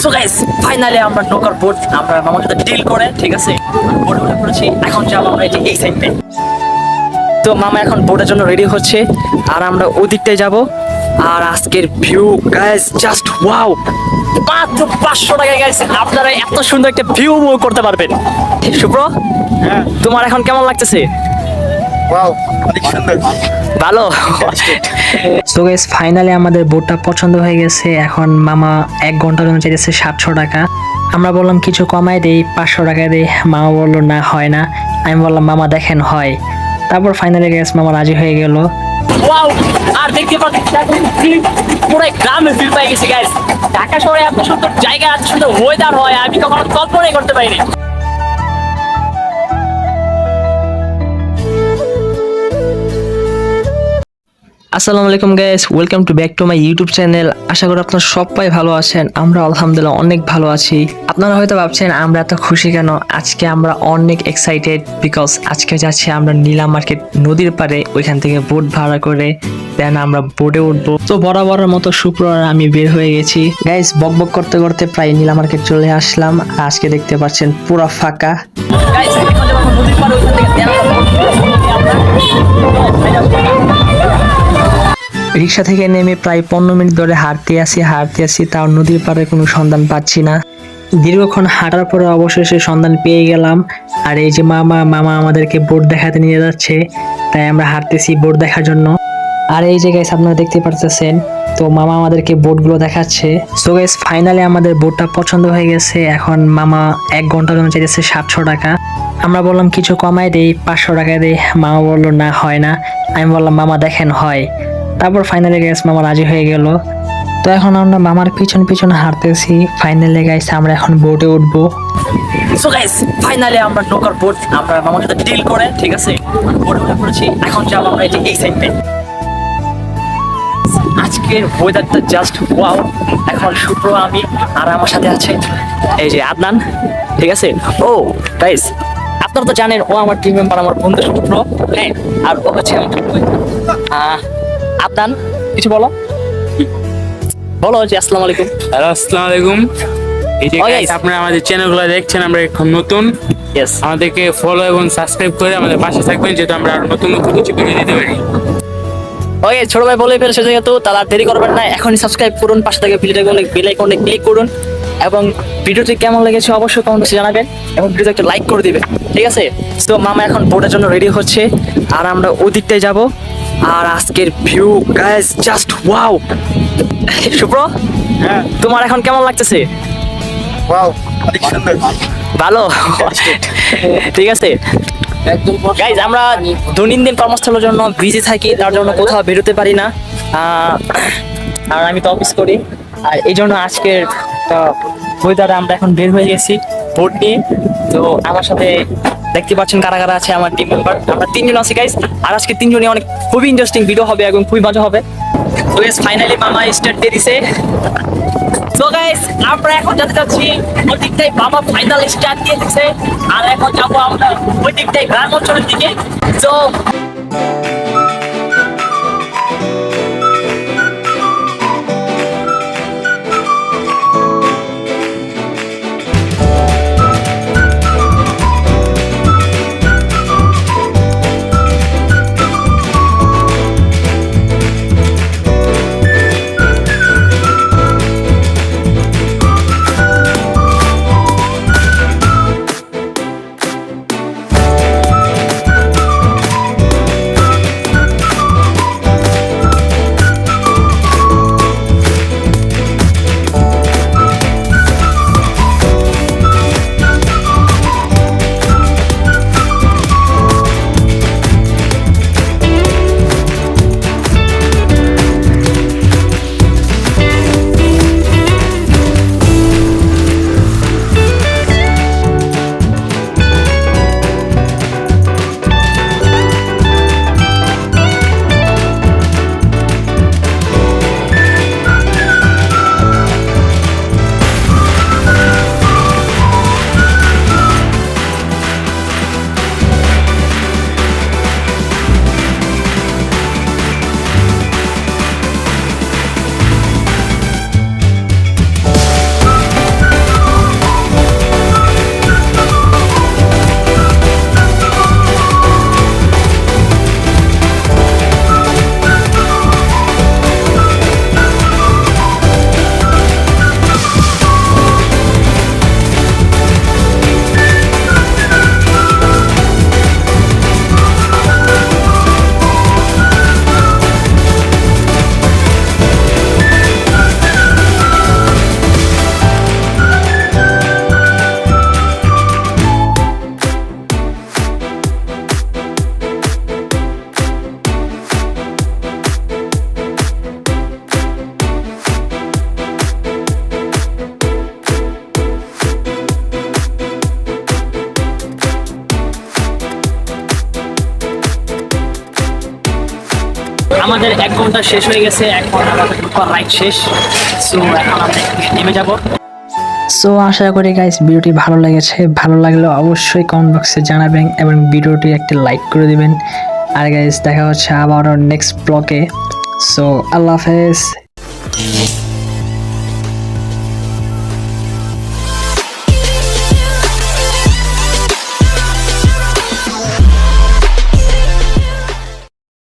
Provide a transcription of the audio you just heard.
So guys finally আমরা নৌকার boat আমরা মামার সাথে ডিল করে ঠিক আছে? বোটে উঠে পড়েছি এখন যাব আমরা এই যে এই সাইডে তো। মামা এখন বোটের জন্য রেডি হচ্ছে আর আমরা ওদিকটায় যাব। আর আজকের ভিউ গাইস জাস্ট ওয়াও মাত্র পাঁচশো টাকা গাইস আপনারা এত সুন্দর একটা ভিউ করতে পারবেন। শুভ্র তোমার এখন কেমন লাগতেছে? ভালো। সো গাইস ফাইনালি আমাদের বোটটা পছন্দ হয়ে গেছে। এখন মামা এক ঘণ্টার জন্য চাইতেছে সাতশো টাকা। আমরা বললাম কিছু কমাই দেই পাঁচশো টাকা দেই। মামা বলল না হয় না। আমি বললাম মামা দেখেন হয়। তারপর ফাইনালি গ্যাস মামা রাজি হয়ে গেল। ওয়াও আর দেখতে পাচ্ছি পুরো গ্রামে ফিল পাই গেছি গাইস ঢাকা শহরে এত সুন্দর জায়গা এত সুন্দর ওয়েদার হয় আমি কখনো কল্পনাই করতে পারিনি। আসসালামু আলাইকুম guys welcome to back to my YouTube channel আশা করি আপনারা সবাই ভালো আছেন, আমরা আলহামদুলিল্লাহ অনেক ভালো আছি। আপনারা হয়তো ভাবছেন, আমরা এত খুশি কেন? আজকে আমরা অনেক এক্সাইটেড বিকজ আজকে যাচ্ছি আমরা নীলা মার্কেট নদীর পারে ওইখান থেকে বোট ভাড়া করে দেন আমরা বোটে উঠবো। তো বরাবরের মতো শুক্রবার আমি বের হয়ে গেছি। গাইস বক বক করতে করতে প্রায় নীলা মার্কেট চলে আসলাম। আজকে দেখতে পাচ্ছেন পুরো ফাঁকা। নদীর পাড়ে ওইখান থেকে রিক্সা থেকে নেমে প্রায় পনেরো মিনিট ধরে হাঁটতে আসি হাঁটতে আসি, তাও নদীর পাড়ে কোনো সন্ধান পাচ্ছি না। দীর্ঘক্ষণ হাঁটার পরে অবশেষে সন্ধান পেয়ে গেলাম। আর এই যে মামা মামা আমাদেরকে বোট দেখাতে নিয়ে যাচ্ছে, তাই আমরা হাঁটতেছি বোট দেখার জন্য। আর এই জায়গায় আপনারা দেখতে পারতেছেন, তো মামা আমাদেরকে বোটগুলো দেখাচ্ছে। সো গাইস ফাইনালি আমাদের বোটটা পছন্দ হয়ে গেছে। এখন মামা এক ঘণ্টার জন্য চাইতেছে সাতশো টাকা। আমরা বললাম, কিছু কমাই দেই, পাঁচশো টাকা দেই। মামা বলল, না, হয় না। আমি বললাম, মামা, দেখেন, হয়। তারপর ফাইনালি গাইস মামা রাজি হয়ে গেল। তো এখন আমরা মামার পিছন পিছন হাঁটতেছি। ফাইনালি গাইস আমরা এখন বোটে উঠবো। সো গাইস ফাইনালি আমরা নৌকার বোট আমরা মামার সাথে ডিল করে, ঠিক আছে? বোটে উঠে পড়েছি। এখন যাব আমরা এই যে এই সাইডে আজকের ওয়েদারটা জাস্ট ওয়াও এখন শুক্র আমি আর আমার সাথে আছে এই যে আদনান, ঠিক আছে? ও গাইস আপনারা তো জানেন, ও আমার টিম মেম্বার আমার বন্ধু শুক্র হ্যাঁ? আর ও হচ্ছে আমার আদনান কিছু বলো? বলো যে আসসালামু আলাইকুম। হ্যালো আসসালামু আলাইকুম। এই যে Oh, আপনারা আমাদের চ্যানেলগুলো দেখছেন আমরা এখন নতুন। ইয়েস আমাদেরকে ফলো এবং সাবস্ক্রাইব করে আমাদের পাশে থাকবেন যেহেতু আমরা আরও নতুন নতুন কিছু ভিডিও দিতে পারি। ওকে ছোট ভাই বলে ফেলেছে যেহেতু তারা দেরি করবেন না এখনই সাবস্ক্রাইব করুন পাশে থেকে ভিডিওটা বেল আইকনে ক্লিক করুন এবং ভিডিওটি কেমন লেগেছে অবশ্যই কমেন্ট জানাবেন এবং ভিডিওতে একটা লাইক করে দিবেন ঠিক আছে? তো মামা এখন বোর্ডের জন্য রেডি হচ্ছে আর আমরা ওদিকটায় যাব। আর আজকের view guys just wow Shubhra হ্যাঁ। তোমার এখন কেমন লাগতেছে? ওয়াও অনেক সুন্দর ভালো? ঠিক আছে। গাইজ আমরা দৈনন্দিন কর্মস্থলের জন্য বিজি থাকি তার জন্য কোথাও বেরোতে পারি না। আহ, আর আমি তো অফিস করি। আর এই জন্য আজকের ওয়েদারে আমরা এখন বের হয়ে গেছি বোট নিয়ে। তো আমার সাথে দেখতে পাচ্ছেন কারা কারা আছে আমার টিম মেম্বার আমরা তিনজন আছি গাইস আর আজকে তিনজনই অনেক খুবই ইন্টারেস্টিং ভিডিও হবে এবং খুবই মজা হবে। তো গাইস ফাইনালি মামা স্টার্ট দিয়ে দিছে। তো গাইস আমরা এখন যেতে যাচ্ছি ওই দিকটাই বাবা ফাইনাল স্টার্ট দিয়ে দিছে। আর এখন যাব আমরা ওই দিকটাই গ্রাম অঞ্চলের দিকে। তো আমাদের এক ঘণ্টা শেষ হয়ে গেছে, এক আমাদের রাইড শেষ। সো এখন আমরা নেমে যাব। সো আশা করি গাইস ভিডিওটি ভালো লেগেছে। ভালো লাগলে অবশ্যই কমেন্ট বক্সে জানাবেন এবং ভিডিওটি একটি লাইক করে দিবেন। আর গাইস দেখা হচ্ছে আবারও নেক্সট ব্লকে সো আল্লাহ হাফেজ।